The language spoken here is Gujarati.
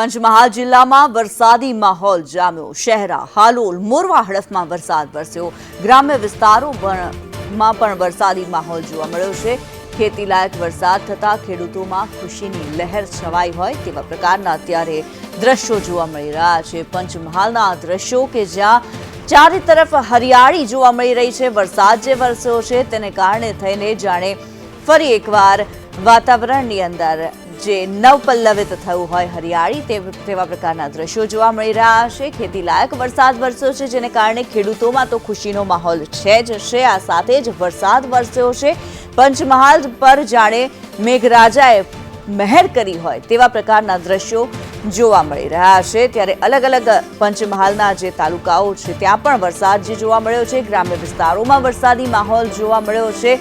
પંચમહાલ જિલ્લામાં વરસાદી માહોલ જામ્યો. શહેરા હાલોલ મોરવા હડફમાં વરસાદ વરસ્યો. ગ્રામ્ય વિસ્તારોમાં પણ વરસાદી માહોલ જોવા મળ્યો છે. ખેતીલાયક વરસાદ થતાં ખેડૂતોમાં ખુશીની લહેર છવાઈ હોય તેવા પ્રકારના અત્યારે દ્રશ્યો જોવા મળી રહ્યા છે. પંચમહાલના દ્રશ્યો કે જ્યાં ચારે તરફ હરિયાળી જોવા મળી રહી છે. વરસાદ જે વરસ્યો છે તેને કારણે થઈને જાણે ફરી એકવાર વાતાવરણની અંદર જે નવપલ્લવિત થયું હોય હરિયાળી તેવા પ્રકારના દ્રશ્યો જોવા મળી રહ્યા છે. ખેતીલાયક વરસાદ વરસ્યો છે, જેને કારણે ખેડૂતોમાં તો ખુશીનો માહોલ છે જ છે. આ સાથે જ વરસાદ વરસ્યો છે. પંચમહાલ પર જાણે મેઘરાજાએ મહેર કરી હોય તેવા પ્રકારના દ્રશ્યો જોવા મળી રહ્યા છે. ત્યારે અલગ અલગ પંચમહાલના જે તાલુકાઓ છે, ત્યાં પણ વરસાદ જે જોવા મળ્યો છે. ગ્રામ્ય વિસ્તારોમાં વરસાદી માહોલ જોવા મળ્યો છે.